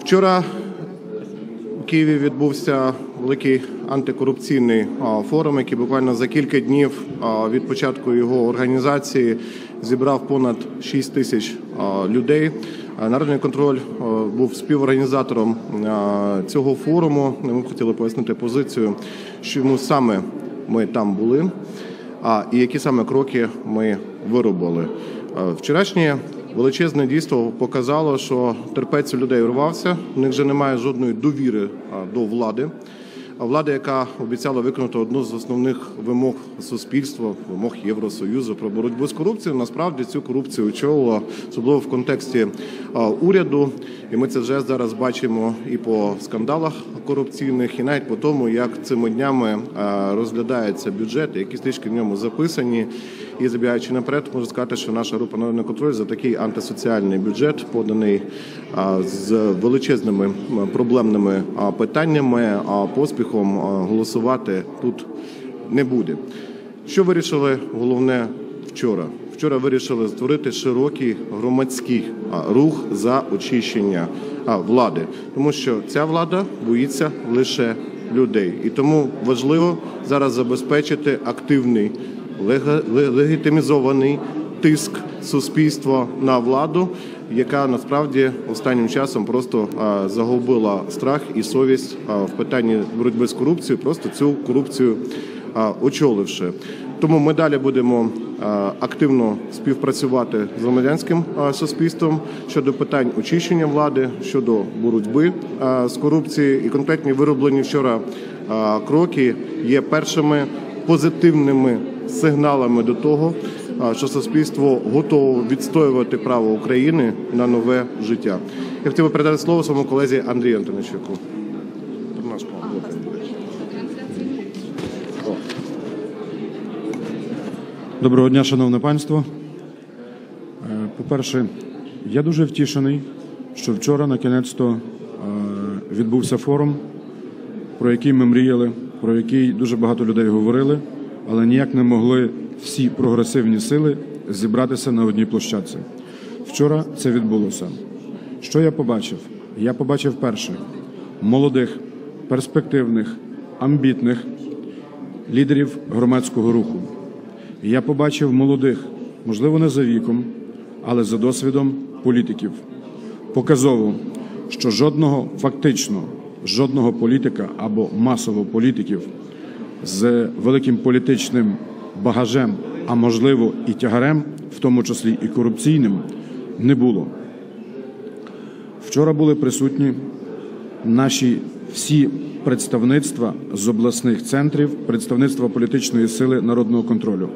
Вчора у Києві відбувся великий антикорупційний форум, який буквально за кілька днів від початку його організації зібрав понад 6 тисяч людей. Народний контроль був співорганізатором цього форуму. Ми хотіли пояснити позицію, чому саме ми там були, а і які саме кроки ми виробили. Вчорашнє Величезне дійство показало, що терпець людей урвався. У них вже немає жодної довіри до влади. А влада, яка обіцяла виконати одну з основних вимог суспільства, вимог Євросоюзу про боротьбу з корупцією, насправді цю корупцію очолила, особливо в контексті уряду. І ми це вже зараз бачимо і по скандалах корупційних, і навіть по тому, як цими днями а, розглядається бюджет, які стрічки в ньому записані. І забігаючи наперед, можу сказати, що наша група народний контроль за такий антисоціальний бюджет, поданий з величезними проблемними питаннями, а поспіхом голосувати тут не буде. Що вирішили головне вчора? Вчора вирішили створити широкий громадський рух за очищення влади, тому що ця влада боїться лише людей, і тому важливо зараз забезпечити активний легітимізований тиск суспільства на владу, яка насправді останнім часом просто загубила страх і совість в питанні боротьби з корупцією, просто цю корупцію очоливши. Тому ми далі будемо активно співпрацювати з громадянським суспільством щодо питань очищення влади, щодо боротьби з корупцією. І конкретні вироблені вчора кроки є першими позитивними сигналами до того, що суспільство готово відстоювати право України на нове життя. Я хотів би передати слово своєму колезі Андрію Антоничуку. Доброго дня, шановне панство. Е, По-перше, я дуже втішений, що вчора на кінець-то е, відбувся форум, про який ми мріяли, про який дуже багато людей говорили, але ніяк не могли всі прогресивні сили зібратися на одній площадці. Вчора це відбулося. Що я побачив? Я побачив перше молодих, перспективних, амбітних лідерів громадського руху. Я побачив молодих, можливо, не за віком, але за досвідом політиків. Показово, що жодного фактично жодного політика або масово політиків з великим політичним багажем, а можливо і тягарем, в тому числі і корупційним, не було. Вчора були присутні наші всі представництва з обласних центрів, представництва політичної сили народного контролю.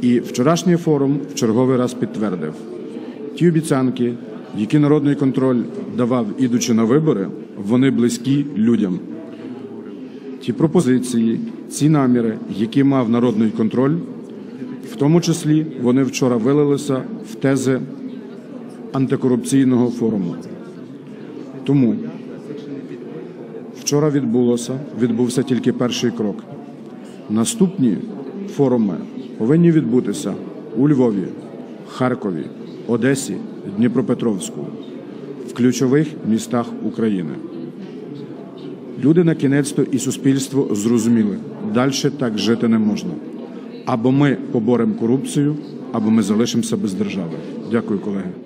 І вчорашній форум в черговий раз підтвердив ті обіцянки, які народний контроль давав, ідучи на вибори, вони близькі людям. Ті пропозиції, ці наміри, які мав народний контроль, в тому числі вони вчора вилилися в тези антикорупційного форуму. Тому вчора відбулося, відбувся тільки перший крок. Наступні форуми повинні відбутися у Львові, Харкові, Одесі, Дніпропетровську, в ключових містах України. Люди на кінець то і суспільство зрозуміли, далі так жити не можна. Або ми поборемо корупцію, або ми залишимося без держави. Дякую, колеги.